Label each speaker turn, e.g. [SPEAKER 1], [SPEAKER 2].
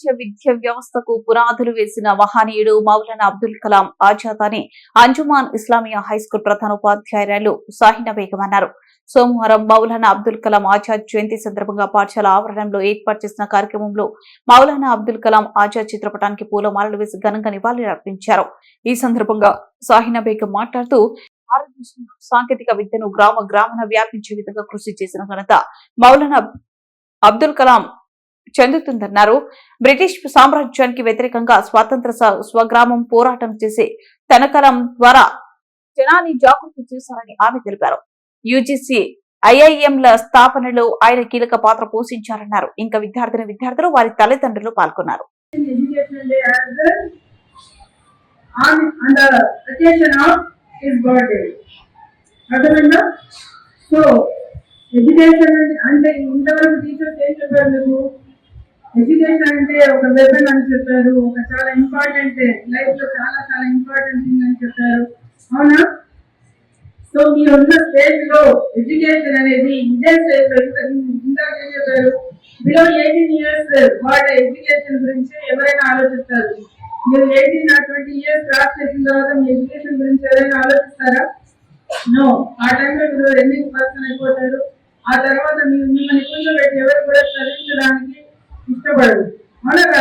[SPEAKER 1] ప్రపంచ విద్య వ్యవస్థకు పునాదులు వేసిన మహనీయుడు మౌలానా అబ్దుల్ కలాం ఆజాద్ అని అంజుమాన్ ఇస్లామియా హైస్కూల్ ప్రధానోపాధ్యాయురాలు సాహినా బేగం అన్నారు. సోమవారం మౌలానా అబ్దుల్ కలాం ఆజాద్ జయంతి సందర్భంగా పాఠశాల ఆవరణంలో ఏర్పాటు చేసిన కార్యక్రమంలో మౌలానా అబ్దుల్ కలాం ఆజాద్ చిత్రపటానికి పూలమాలలు వేసి ఘనంగా నివాళులర్పించారు ఈ సందర్భంగా సాహినా బేగం మాట్లాడుతూ భారతదేశంలో సాంకేతిక విద్యను గ్రామ గ్రామన వ్యాపించే విధంగా కృషి చేసిన ఘనత మౌలానా అబ్దుల్ కలాం చెందుతుందన్నారు. బ్రిటిష్ సామ్రాజ్యానికి వ్యతిరేకంగా స్వాతంత్ర స్వగ్రామం పోరాటం చేసి తనకలం ద్వారా జనాన్ని జాగృతి చేశారని ఆమె తెలిపారు. యూజీసీ ఐఐఎంల స్థాపనలో ఆయన కీలక పాత్ర పోషించారన్నారు. ఇంకా విద్యార్థిని విద్యార్థులు వారి తల్లిదండ్రులు పాల్గొన్నారు.
[SPEAKER 2] అర్థమైందా? సో ఎడ్యుకేషన్ అంటే ఇంతవరకు టీచర్స్ ఏం చెప్పారు మీకు? ఎడ్యుకేషన్ అంటే ఒక వెపన్ అని చెప్పారు ఒక చాలా ఇంపార్టెంట్ లైఫ్లో చాలా చాలా ఇంపార్టెంట్ థింగ్ అని చెప్పారు. అవునా? సో మీరు ఉన్న స్టేజ్లో ఎడ్యుకేషన్ అనేది ఇదే స్టేజ్ ఇంకా ఇంత- ఏం చెప్పారు. బిలో ఎయిటీన్ ఇయర్స్ వాళ్ళ ఎడ్యుకేషన్ గురించి ఎవరైనా ఆలోచిస్తారు? మీరు ఎయిటీన్ ఆ ట్వంటీ ఇయర్స్ క్రాస్ చేసిన తర్వాత మీ ఎడ్యుకేషన్ గురించి ఎవరైనా ఆలోచిస్తారా? నో ఆ టైంలో మీరు ఎన్ని పర్సన్ అయిపోతారు? ఆ తర్వాత మీరు మిమ్మల్ని కూర్చోబెట్టి ఎవరు కూడా చదివించడానికి Mr. Burns. Honorable